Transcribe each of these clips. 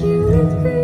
you with me.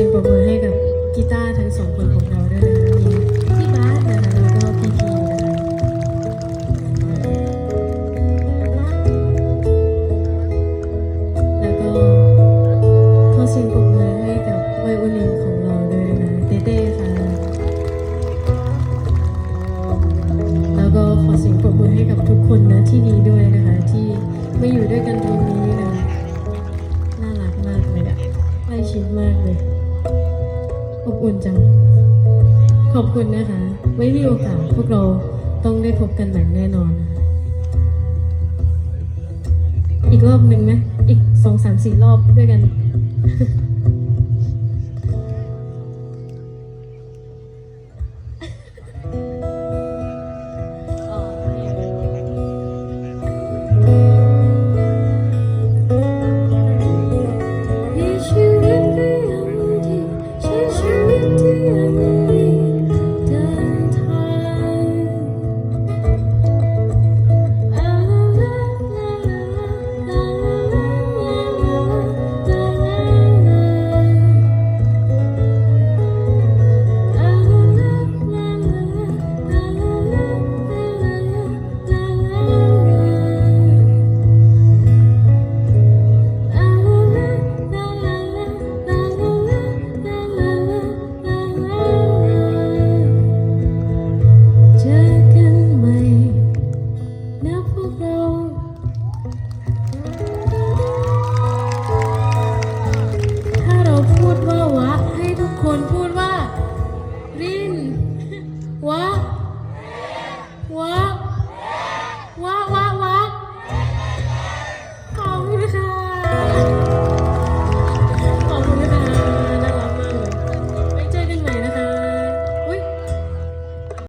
สียงปรบมือให้กับกีตาร์ทั้งสองคนของเราด้วยนะคะมีพี่บาสนะคะแล้วก็พี่ทีนะคะแล้วก็ขอเสียงปรบมือให้กับไวโอลินของเราด้วยนะเต้เต้ค่ะ แล้วก็ขอเสียงปรบมือให้กับทุกคนนะที่นี้ด้วยนะคะ ที่มาอยู่ด้วยกันตรงนีุ้ณจัง ขอบคุณนะคะ ไว้มีโอกาสพวกเราต้องได้พบกันใหม่แน่นอน อีกรอบหนึ่งไหมอีกสองสามสี่รอบด้วยกัน